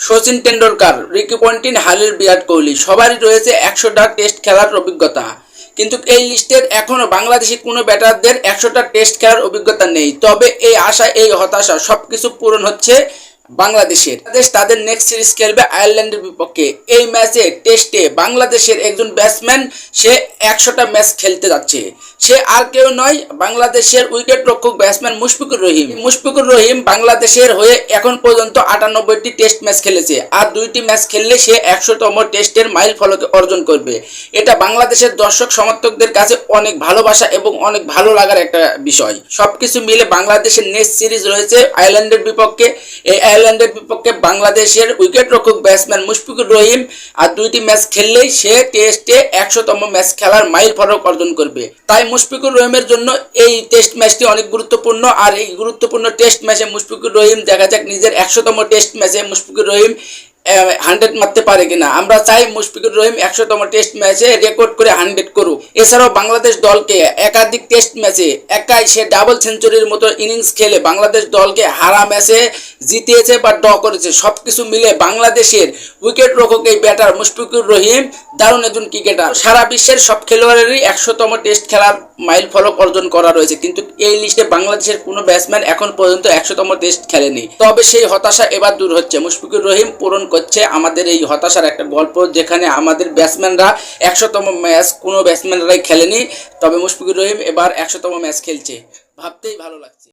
Sachin Tendulkar Ricky Ponting, হালিল বিরাট কোহলি, সবারই রয়েছে একশোটা টেস্ট খেলার অভিজ্ঞতা। কিন্তু এই লিস্টের এখনও বাংলাদেশি কোনো ব্যাটারদের একশোটা টেস্ট খেলার অভিজ্ঞতা নেই। তবে এই আশা, এই হতাশা সবকিছু পূরণ হচ্ছে বাংলাদেশের। বাংলাদেশ তাদের নেক্সট সিরিজ খেলবে আয়ারল্যান্ডের বিপক্ষে। এই ম্যাচে টেস্টে বাংলাদেশের একজন ব্যাটসম্যান সে একশোটা ম্যাচ খেলতে যাচ্ছে। সে আর কেউ নয়, বাংলাদেশের উইকেট রক্ষক ব্যাটসম্যান মুশফিকুর রহিম। মুশফিকুর রহিম বাংলাদেশের হয়ে এখন পর্যন্ত আটানব্বইটি টেস্ট ম্যাচ খেলেছে। আর দুইটি ম্যাচ খেললে সে একশোতম টেস্টের মাইল ফলকে অর্জন করবে। এটা বাংলাদেশের দর্শক সমর্থকদের কাছে অনেক ভালোবাসা এবং অনেক ভালো লাগার একটা বিষয়। সবকিছু মিলে বাংলাদেশের নেক্সট সিরিজ রয়েছে আয়ারল্যান্ডের বিপক্ষে। এই আয়ারল্যান্ডের বিপক্ষে বাংলাদেশের উইকেট রক্ষক ব্যাটসম্যান মুশফিকুর রহিম আর দুইটি ম্যাচ খেললেই সে টেস্টে একশোতম ম্যাচ খেলার মাইল ফলক অর্জন করবে। তাই মুশফিকুর রহিমের জন্য এই টেস্ট ম্যাচটি অনেক গুরুত্বপূর্ণ আর এই গুরুত্বপূর্ণ টেস্ট ম্যাচে মুশফিকুর রহিম দেখা যাক নিজের একশোতম টেস্ট ম্যাচে মুশফিকুর রহিম হান্ড্রেড মারতে পারে কিনা। আমরা চাই মুশফিকুর রহিম একশোতম টেস্ট ম্যাচে রেকর্ড করে হান্ড্রেড করুক। এছাড়াও বাংলাদেশ দলকে একাধিক টেস্ট ম্যাচে একাই সে ডাবল সেঞ্চুরির মতো ইনিংস খেলে বাংলাদেশ দলকে হারা ম্যাচে জিতিয়েছে বা ড করেছে। সব কিছু মিলে বাংলাদেশের উইকেট রক্ষক এই ব্যাটার মুশফিকুর রহিম, দারুণ একজন ক্রিকেটার সারা বিশ্বের সব খেলোয়াড়েরই একশোতম টেস্ট খেলার মাইল ফলক অর্জন করা রয়েছে। কিন্তু এই লিস্টে বাংলাদেশের কোনো ব্যাটসম্যান এখন পর্যন্ত একশোতম টেস্ট খেলেনি। তবে সেই হতাশা এবার দূর হচ্ছে। মুশফিকুর রহিম পূরণ করছে আমাদের এই হতাশার একটা গল্প, যেখানে আমাদের ব্যাটসম্যানরা একশোতম ম্যাচ কোনো ব্যাটসম্যানরাই খেলেনি। তবে মুশফিকুর রহিম এবার একশোতম ম্যাচ খেলছে। ভাবতেই ভালো লাগছে।